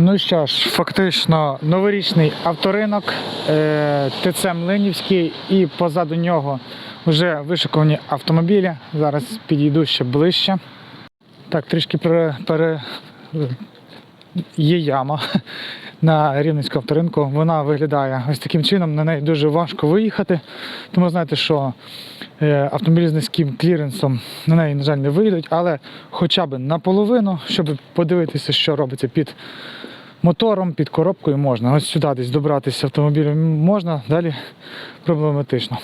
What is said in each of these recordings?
Ну що ж, фактично новорічний авторинок, е, ТЦ Млинівський і позаду нього вже вишиковані автомобілі. Зараз підійду ще ближче. Так, трішки пере, пере... є яма на Рівненському авторинку. Вона виглядає ось таким чином, на неї дуже важко виїхати. Тому знаєте, що е, автомобілі з низьким кліренсом на неї, на жаль, не вийдуть, але хоча б наполовину, щоб подивитися, що робиться під мотором, під коробкою можна. Ось сюди десь добратися автомобілем можна, далі проблематично.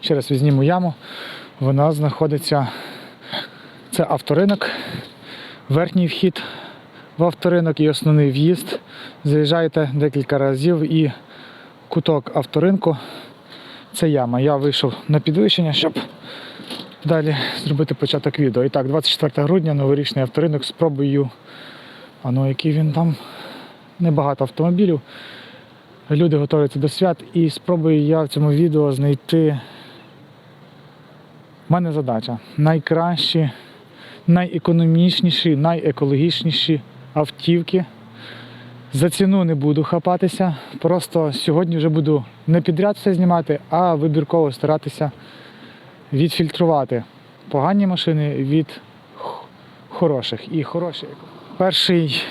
Ще раз візьмемо яму. Вона знаходиться. Це авторинок, верхній вхід в авторинок і основний в'їзд. Заїжджаєте декілька разів і куток авторинку. Це яма. Я вийшов на підвищення, щоб далі зробити початок відео. І так, 24 грудня, новорічний авторинок. Спробую. А ну який він там небагато автомобілів. Люди готуються до свят і спробую я в цьому відео знайти. У мене задача найкращі, найекономічніші, найекологічніші автівки. За ціну не буду хапатися. Просто сьогодні вже буду не підряд все знімати, а вибірково старатися відфільтрувати погані машини від хороших. І хороші. Перший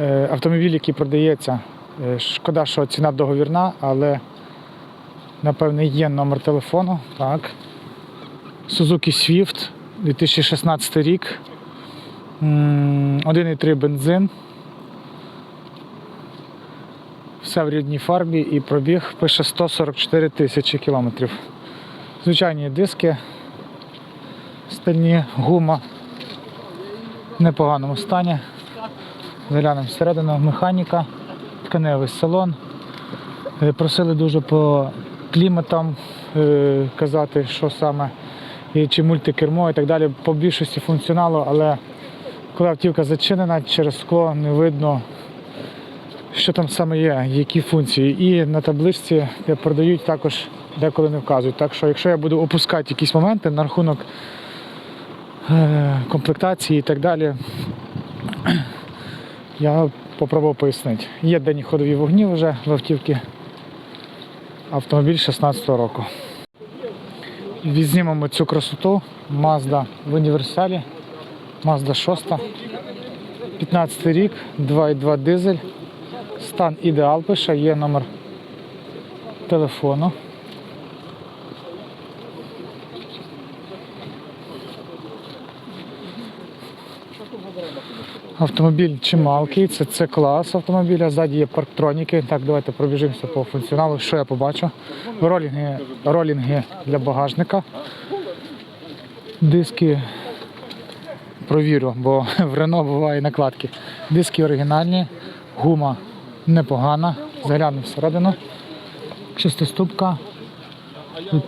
е, автомобіль, який продається, е, шкода, що ціна договірна, але напевне є номер телефону. Так. Suzuki Swift 2016 рік. М, 1,3 бензин. Все в рідній фарбі і пробіг пише 144 тисячі кілометрів. Звичайні диски, стальні, гума в непоганому стані. Заглянемо всередину, механіка, тканевий салон. Е, Просили дуже по кліматам е, казати, що саме, і чи мультикермо і так далі. По більшості функціоналу, але коли автівка зачинена, через скло не видно, що там саме є, які функції. І на табличці, продають, також деколи не вказують. Так що, якщо я буду опускати якісь моменти на рахунок е, комплектації і так далі, я попробував пояснити. Є денні ходові вогні вже в автівці. Автомобіль 16 року. Візьмемо цю красоту. Mazda в універсалі. Mazda 6. 15 рік, 2,2 дизель. Стан ідеал пише, є номер телефону. Автомобіль чималкий, це це клас автомобіля. Ззаді є парктроніки. Так, давайте пробіжимося по функціоналу. Що я побачу? Ролінги, ролінги для багажника. Диски провірю, бо в Рено буває накладки. Диски оригінальні, гума непогана. Заглянемо всередину. Шестиступка.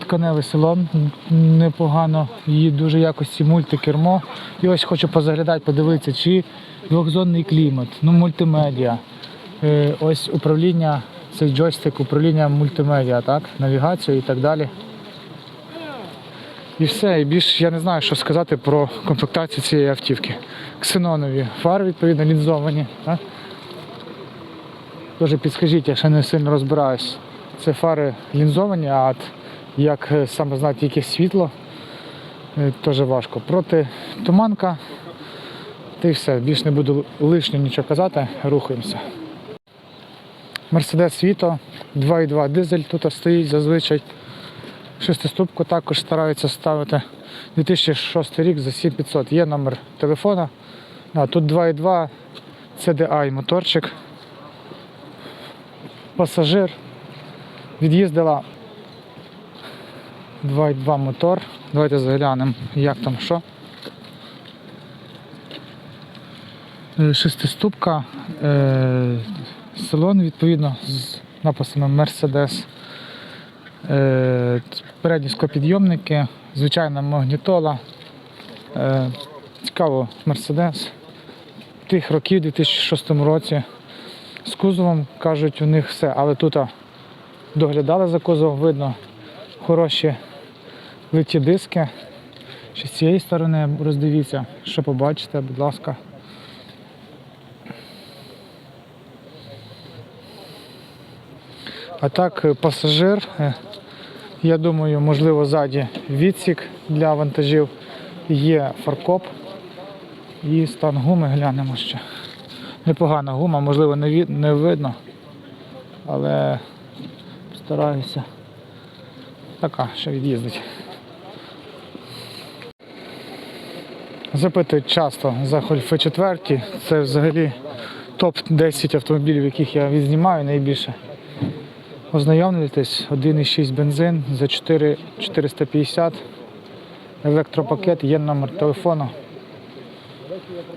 Тканевий салон непогано, її дуже якості мультикермо. І ось хочу позаглядати, подивитися, чи двохзонний клімат, ну мультимедіа. Е, ось управління, цей джойстик, управління мультимедіа, так? навігацію і так далі. І все, і більш я не знаю, що сказати про комплектацію цієї автівки. Ксенонові фари, відповідно, лінзовані. Так? Підскажіть, я ще не сильно розбираюсь. Це фари лінзовані, а от як е, саме знати, яке світло, е, теж важко. Проти туманка, та й все. Більш не буду лишньо нічого казати, рухаємося. Мерседес Vito 2.2 дизель тут стоїть зазвичай. Шестиступку також стараються ставити. 2006 рік за 7500. Є номер телефона. А, тут 2.2 CDI моторчик. Пасажир. Від'їздила 2.2 мотор. Давайте заглянемо, як там що. Е, Шестиступка. Е, Салон відповідно з написами Mercedes. Е, Передні склопідйомники, звичайна магнітола. Е, Цікаво, Mercedes. Тих років, 2006 році. З кузовом кажуть, у них все, але тут доглядали за кузовом, видно хороші литі диски. Ще з цієї сторони роздивіться, що побачите, будь ласка. А так, е, пасажир, е, я думаю, можливо, ззаді відсік для вантажів. Є фаркоп і стан гуми глянемо ще. Непогана гума, можливо, не, ві- не видно, але стараюся. Така, що від'їздить. Запитують часто за Хольфи 4. Це взагалі топ-10 автомобілів, яких я відзнімаю найбільше. Ознайомлюйтесь, 1,6 бензин за 4 450. Електропакет, є номер телефону.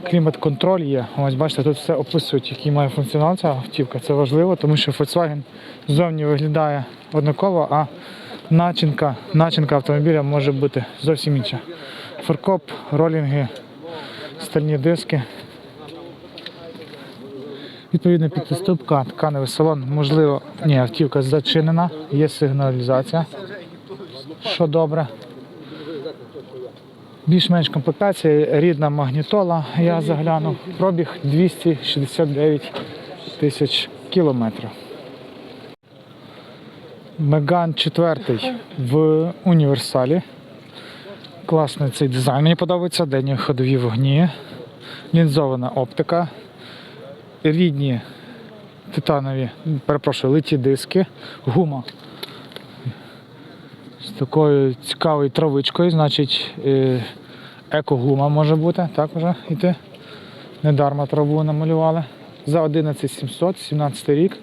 Клімат-контроль є. Ось бачите, тут все описують, який має функціонал ця автівка. Це важливо, тому що Volkswagen зовні виглядає однаково, а начинка, начинка автомобіля може бути зовсім інша. Фаркоп, ролінги, стальні диски. Відповідно, під підступка, тканевий салон, можливо, ні, автівка зачинена, є сигналізація, що добре. Більш-менш комплектація, рідна магнітола, я заглянув. Пробіг 269 тисяч кілометрів. Меган 4 в універсалі. Класний цей дизайн, мені подобається, денні ходові вогні, лінзована оптика, рідні титанові, перепрошую, литі диски, гума з такою цікавою травичкою, значить е, еко-гума може бути, так вже йти. Недарма траву намалювали. За 11 700, 17 рік,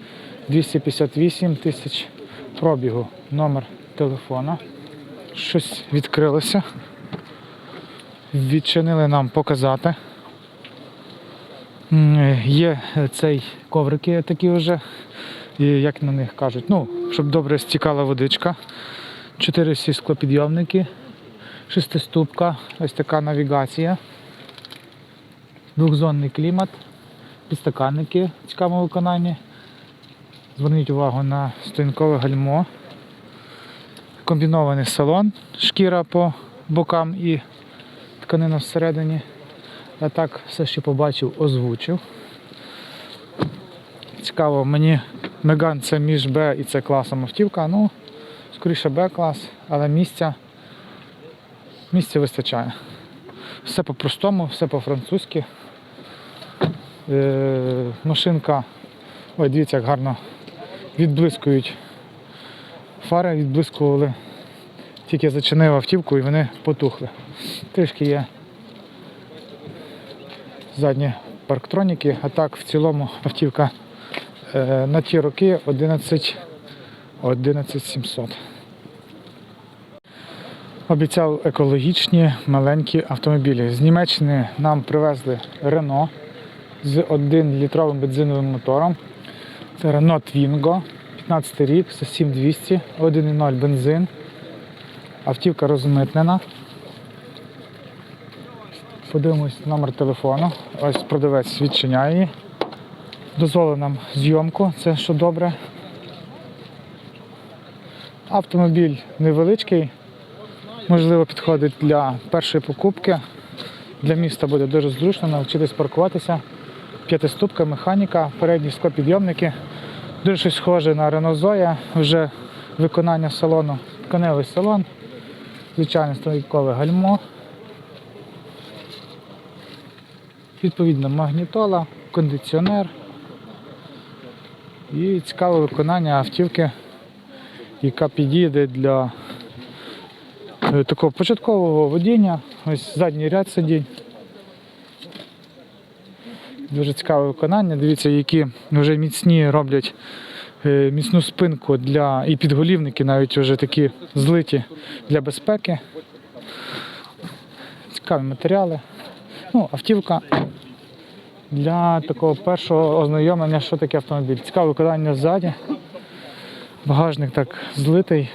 258 тисяч пробігу. Номер телефона. Щось відкрилося. Відчинили нам показати. Е, Є е, цей коврики такі вже, як на них кажуть, ну, щоб добре стікала водичка. Чотири всі склопідйомники, шестиступка, ось така навігація, двохзонний клімат, підстаканники в цікавому виконанні. Зверніть увагу на стоянкове гальмо, комбінований салон, шкіра по бокам і тканина всередині. Я так все, що побачив, озвучив. Цікаво, мені Меган це між Б і С класом автівка. Ну, скоріше Б-клас, але місця, місця вистачає. Все по-простому, все по-французьки. Е, машинка, ой, дивіться, як гарно відблискують фари, відблискували. Тільки зачинив автівку і вони потухли. Трішки є задні парктроніки, а так в цілому автівка е, на ті роки 11 11700. Обіцяв екологічні маленькі автомобілі. З Німеччини нам привезли Renault з 1-літровим бензиновим мотором. Це Renault Twingo, 15 рік, за 7200, 1,0 бензин. Автівка розмитнена. Подивимось номер телефону. Ось продавець відчиняє її. Дозволив нам зйомку, це що добре. Автомобіль невеличкий, можливо, підходить для першої покупки. Для міста буде дуже зручно навчитись паркуватися. П'ятиступка, механіка, передні склопідйомники. Дуже щось схоже на Renault Zoe, вже виконання салону, тканевий салон, звичайне стоянкове гальмо. Відповідно, магнітола, кондиціонер і цікаве виконання автівки яка підійде для е, такого початкового водіння. Ось задній ряд сидінь. Дуже цікаве виконання. Дивіться, які вже міцні роблять е, міцну спинку для і підголівники навіть вже такі злиті для безпеки. Цікаві матеріали. Ну, автівка для такого першого ознайомлення, що таке автомобіль. Цікаве виконання ззаді. Багажник так злитий.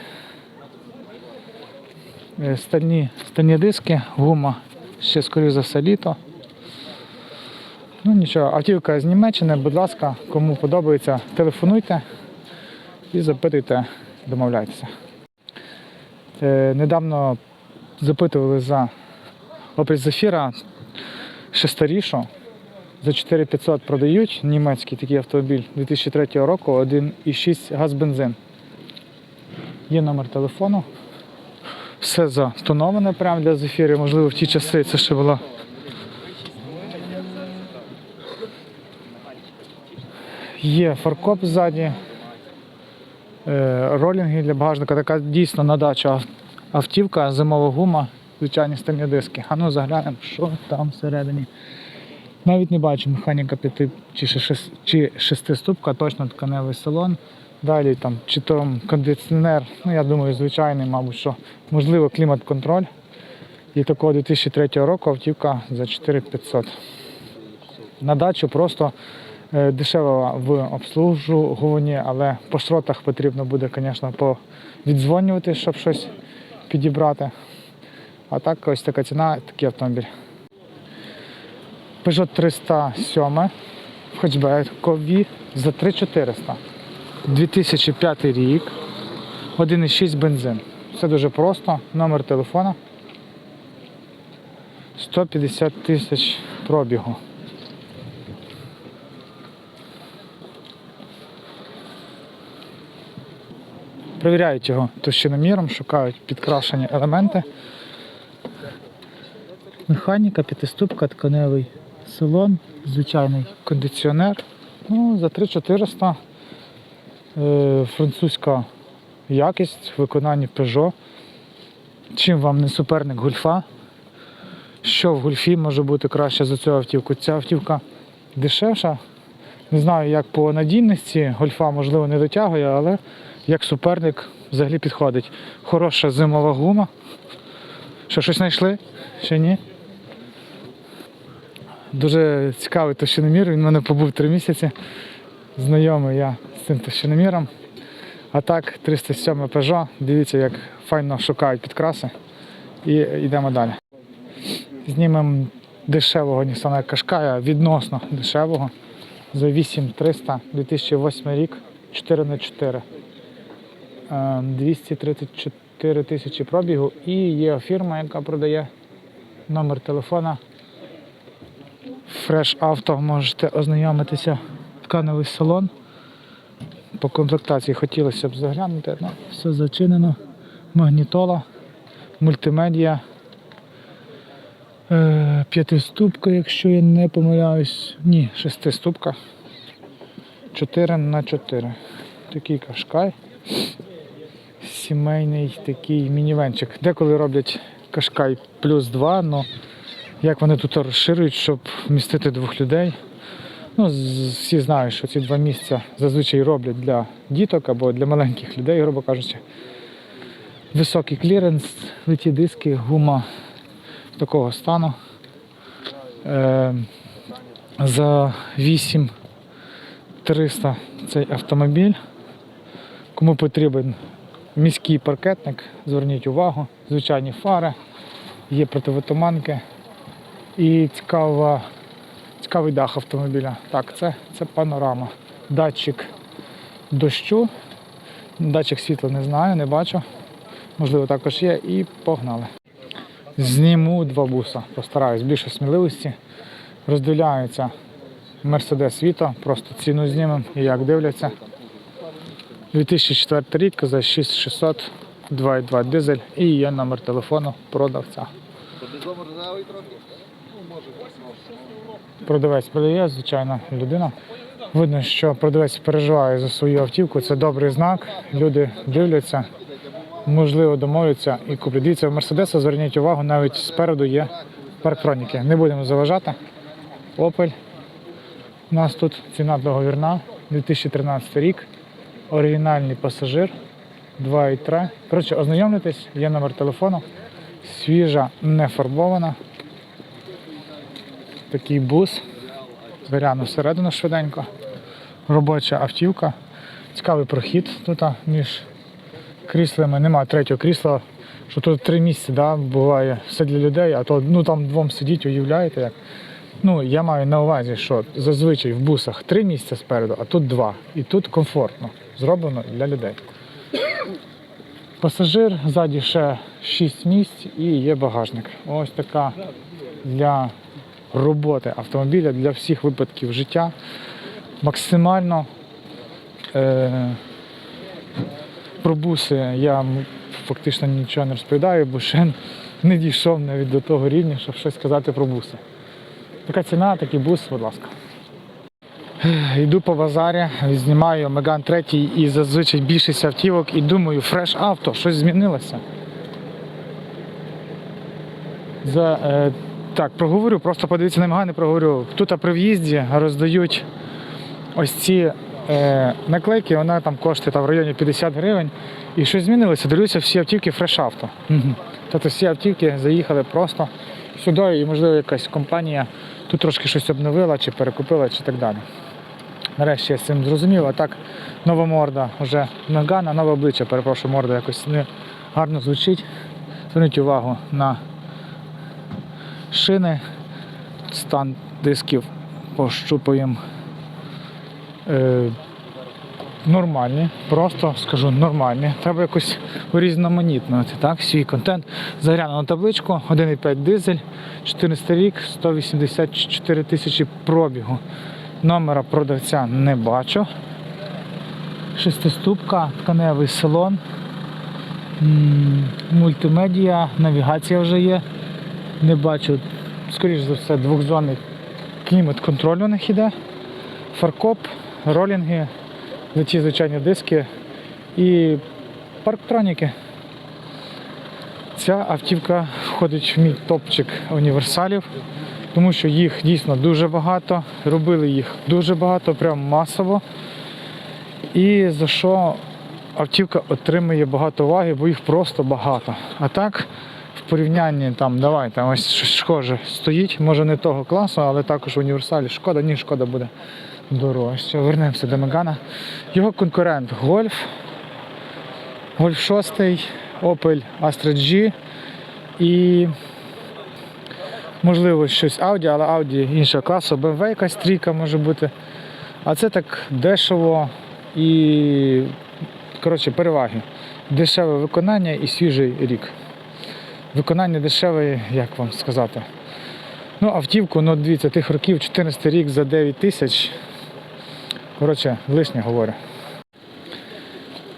Е, Стальні, стальні диски, гума, ще скоріше за все літо. Ну нічого, автівка з Німеччини, будь ласка, кому подобається, телефонуйте і запитуйте, домовляйтеся. Е, недавно запитували за Opel Zafira ще старішу. За 4500 продають німецький такий автомобіль 2003 року, 1,6 газ бензин. Є номер телефону. Все затоноване прямо для зефірів. Можливо, в ті часи це ще була. Є фаркоп ззаді, е, ролінги для багажника. Така дійсно на дачу автівка, зимова гума, звичайні стальні диски. А ну заглянемо, що там всередині. Навіть не бачу механіка п'яти чи, шес- чи шестиступка, точно тканевий салон. Далі там чи то кондиціонер, ну я думаю, звичайний, мабуть, що можливо клімат-контроль. І такого 2003 року автівка за 4500. На дачу просто е, дешево в обслуговуванні, але по шротах потрібно буде, звісно, віддзвонювати, щоб щось підібрати. А так ось така ціна, такий автомобіль. Peugeot 307 в хетчбекові за 3400. 2005 рік, 1,6 бензин. Все дуже просто. Номер телефона 150 тисяч пробігу. Перевіряють його товщиноміром, шукають підкрашені елементи. Механіка, п'ятиступка, тканевий салон, звичайний кондиціонер. Ну, за 3400 е, французька якість в виконанні Peugeot. Чим вам не суперник гульфа? Що в гульфі може бути краще за цю автівку? Ця автівка дешевша. Не знаю, як по надійності гольфа можливо не дотягує, але як суперник взагалі підходить. Хороша зимова гума. Що щось знайшли? Ще ні? Дуже цікавий товщиномір. Він в мене побув три місяці. Знайомий я з цим товщиноміром. А так, 307 Peugeot. Дивіться, як файно шукають підкраси. І йдемо далі. Знімемо дешевого Nissan Qashqai, відносно дешевого. За 8300 2008 рік 4 на 4 Е, 234 тисячі пробігу. І є фірма, яка продає номер телефона. Fresh Auto можете ознайомитися. Тканевий салон. По комплектації хотілося б заглянути, але все зачинено. Магнітола, мультимедіа. Е, П'ятиступка, якщо я не помиляюсь. Ні, шестиступка. 4 на 4. Такий кашкай. Сімейний такий мінівенчик. Деколи роблять кашкай плюс 2, але як вони тут розширюють, щоб вмістити двох людей. Ну, всі знають, що ці два місця зазвичай роблять для діток або для маленьких людей, грубо кажучи. Високий кліренс, литі диски, гума такого стану. Е, за 8300 цей автомобіль. Кому потрібен міський паркетник, зверніть увагу, звичайні фари, є противотуманки і цікава, цікавий дах автомобіля. Так, це, це панорама. Датчик дощу, датчик світла не знаю, не бачу. Можливо, також є. І погнали. Зніму два буса. Постараюсь більше сміливості. Роздивляються Мерседес Віто, просто ціну знімемо і як дивляться. 2004 рік за 6600 2.2 дизель і є номер телефону продавця. Продавець продає, звичайна людина. Видно, що продавець переживає за свою автівку, це добрий знак. Люди дивляться, можливо, домовляться і куплять. Дивіться, в Мерседеса зверніть увагу, навіть спереду є парктроніки. Не будемо заважати. Opel. У нас тут ціна договірна, 2013 рік. Оригінальний пасажир 2,3. Коротше, ознайомлюйтесь, є номер телефону. Свіжа, не фарбована. Такий бус. Загляну всередину швиденько. Робоча автівка. Цікавий прохід тут між кріслами. Нема третього крісла. Що тут три місця, да, буває все для людей, а то ну, там двом сидіть, уявляєте як. Ну, я маю на увазі, що зазвичай в бусах три місця спереду, а тут два. І тут комфортно. Зроблено для людей. Пасажир, ззаді ще 6 місць і є багажник. Ось така для роботи автомобіля для всіх випадків життя. Максимально е, про буси я фактично нічого не розповідаю, бо ще не дійшов навіть до того рівня, щоб щось сказати про буси. Така ціна, такий бус, будь ласка. Йду по базарі, знімаю Меган 3 і зазвичай більшість автівок і думаю, фреш авто, щось змінилося. За, е, так, проговорю, просто подивіться Меган і проговорю. Тут при в'їзді роздають ось ці е, наклейки, вона там коштує там, в районі 50 гривень. І щось змінилося, дивлюся, всі автівки фреш авто. Тобто всі автівки заїхали просто сюди, і, можливо, якась компанія тут трошки щось обновила, чи перекупила, чи так далі. Нарешті я з цим зрозумів, а так нова морда вже Мегана, нове обличчя, перепрошую, морда якось не гарно звучить. Зверніть увагу на шини, стан дисків пощупуємо. Е, нормальні, просто скажу нормальні. Треба якось урізноманітнити так, свій контент. Загляну на табличку, 1,5 дизель, 14 рік, 184 тисячі пробігу. Номера продавця не бачу. Шестиступка, тканевий салон, мультимедіа, навігація вже є. Не бачу, скоріш за все, двохзонний клімат-контроль у них іде. Фаркоп, ролінги, ті звичайні диски і парктроніки. Ця автівка входить в мій топчик універсалів, тому що їх дійсно дуже багато. Робили їх дуже багато, прям масово. І за що автівка отримує багато уваги, бо їх просто багато. А так, в порівнянні там, давайте, ось щось схоже стоїть, може не того класу, але також в універсалі шкода, ні, шкода буде дорожче. Вернемося до Мегана. Його конкурент Golf, Golf 6, Opel Astra G і можливо щось Audi, але Audi іншого класу, BMW якась трійка може бути. А це так дешево і коротше, переваги. Дешеве виконання і свіжий рік. Виконання дешеве, як вам сказати. Ну, автівку, ну дивіться, тих років 14 рік за 9 тисяч. Коротше, лишнє говорю.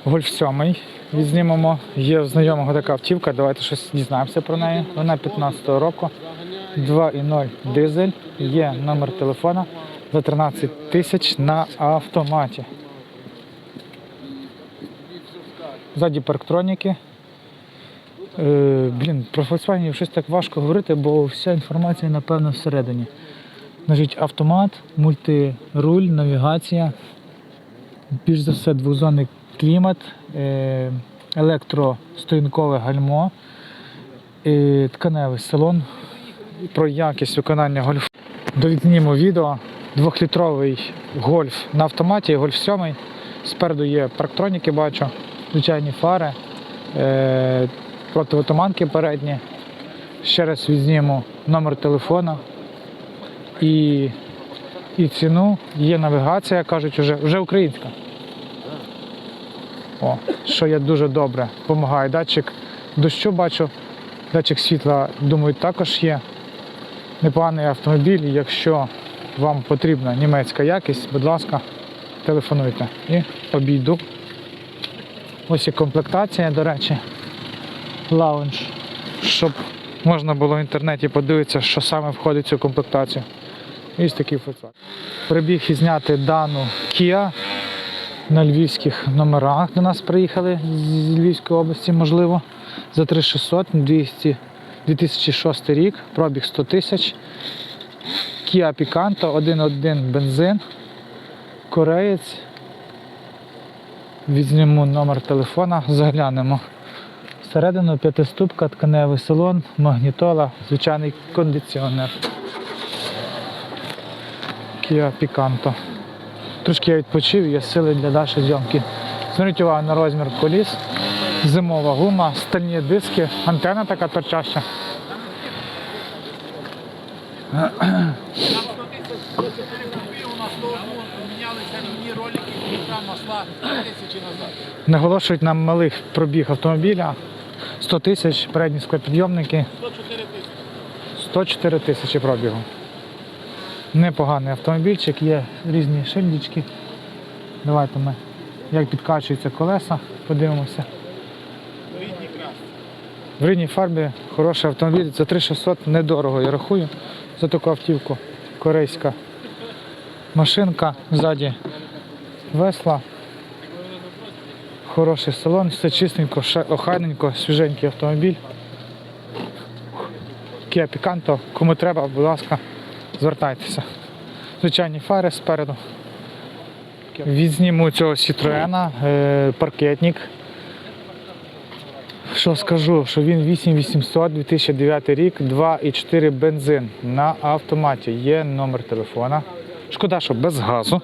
Гольф 7 відзнімемо. Є в знайомого така автівка, давайте щось дізнаємося про неї. Вона 15-го року. 2.0 дизель, є номер телефона за 13 тисяч на автоматі. Ззаді парктроніки. Е, блін, про Volkswagen щось так важко говорити, бо вся інформація, напевно, всередині. Значить, автомат, мультируль, навігація, більш за все двозонний клімат, е, електростоянкове гальмо, е, тканевий салон. Про якість виконання гольфу. Довідніму відео. Двохлітровий гольф на автоматі, гольф 7. Спереду є парктроніки, бачу, звичайні фари, противотуманки передні. Ще раз відзніму номер телефона і, і ціну. Є навігація, кажуть, вже, вже українська. О, що є дуже добре, допомагає. Датчик дощу бачу, датчик світла, думаю, також є. Непоганий автомобіль, якщо вам потрібна німецька якість, будь ласка, телефонуйте і обійду. Ось і комплектація, до речі, лаунж, щоб можна було в інтернеті подивитися, що саме входить в цю комплектацію. І ось такий фасад. Прибіг і зняти дану Kia на львівських номерах до нас приїхали з Львівської області, можливо, за 3600, 200, 2006 рік, пробіг 100 тисяч. Kia Picanto 1.1 бензин, кореєць. Візьмемо номер телефона, заглянемо. Всередину п'ятиступка, тканевий салон, магнітола, звичайний кондиціонер. Kia Picanto. Трошки я відпочив, є сили для нашої зйомки. Зверніть увагу на розмір коліс, зимова гума, стальні диски, антенна така торчаща. Наголошують нам малих пробіг автомобіля. 100 тисяч, передні склопідйомники, 104 тисячі. пробігу. Непоганий автомобільчик, є різні шильдички. Давайте ми, як підкачуються колеса, подивимося. В рідній фарбі хороший автомобіль за 3600 недорого, я рахую. За таку автівку. Корейська машинка, ззаді весла. Хороший салон, все чистенько, охайненько, свіженький автомобіль. Kia Picanto. Кому треба, будь ласка, звертайтеся. Звичайні фари спереду. Відзніму цього Citroena, е, паркетник. Що скажу, що він 8800 2009 рік, 2,4 бензин на автоматі. Є номер телефона. Шкода, що без газу.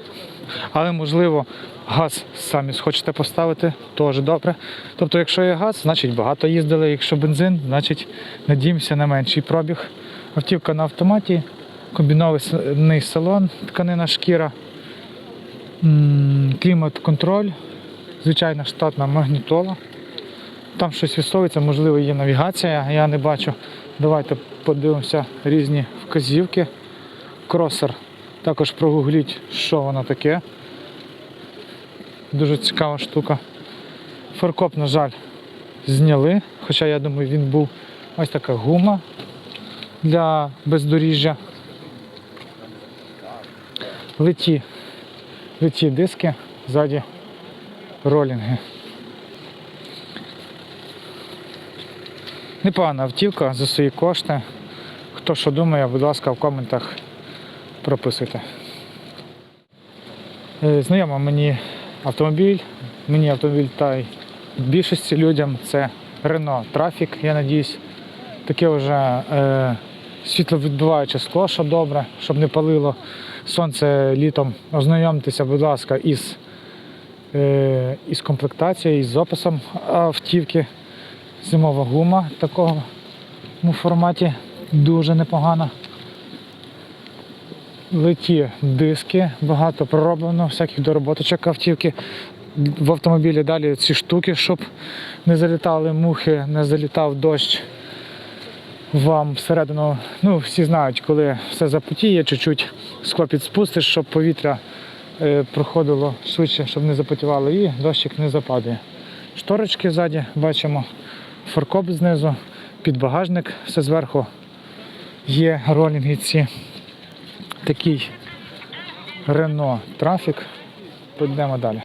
Але можливо газ самі схочете поставити, теж добре. Тобто, якщо є газ, значить багато їздили. Якщо бензин, значить надіємося на менший пробіг. Автівка на автоматі, комбінований салон, тканина шкіра, клімат-контроль, звичайна штатна магнітола. Там щось висовується, можливо, є навігація, я не бачу. Давайте подивимося різні вказівки. Кросер. Також прогугліть, що воно таке. Дуже цікава штука. Фаркоп, на жаль, зняли, хоча я думаю, він був ось така гума для бездоріжжя. Леті, леті диски, ззаді ролінги. Непогана автівка за свої кошти. Хто що думає, будь ласка, в коментах прописуйте. Е, Знайомо мені автомобіль. Мені автомобіль та й більшості людям це Renault Trafic, я надіюсь. Таке вже е, світловідбиваюче скло, що добре, щоб не палило сонце літом. Ознайомтеся, будь ласка, із, е, із комплектацією, із описом автівки. Зимова гума в такому форматі дуже непогана. Леті диски, багато пророблено, всяких дороботочок автівки. В автомобілі далі ці штуки, щоб не залітали мухи, не залітав дощ вам всередину. Ну, всі знають, коли все запотіє, чуть-чуть скло підспустиш, щоб повітря е, проходило швидше, щоб не запотівало і дощик не западає. Шторочки ззаді бачимо, фаркоп знизу, підбагажник, все зверху є ролінги ці. Такий Рено трафік. Пойдемо далі.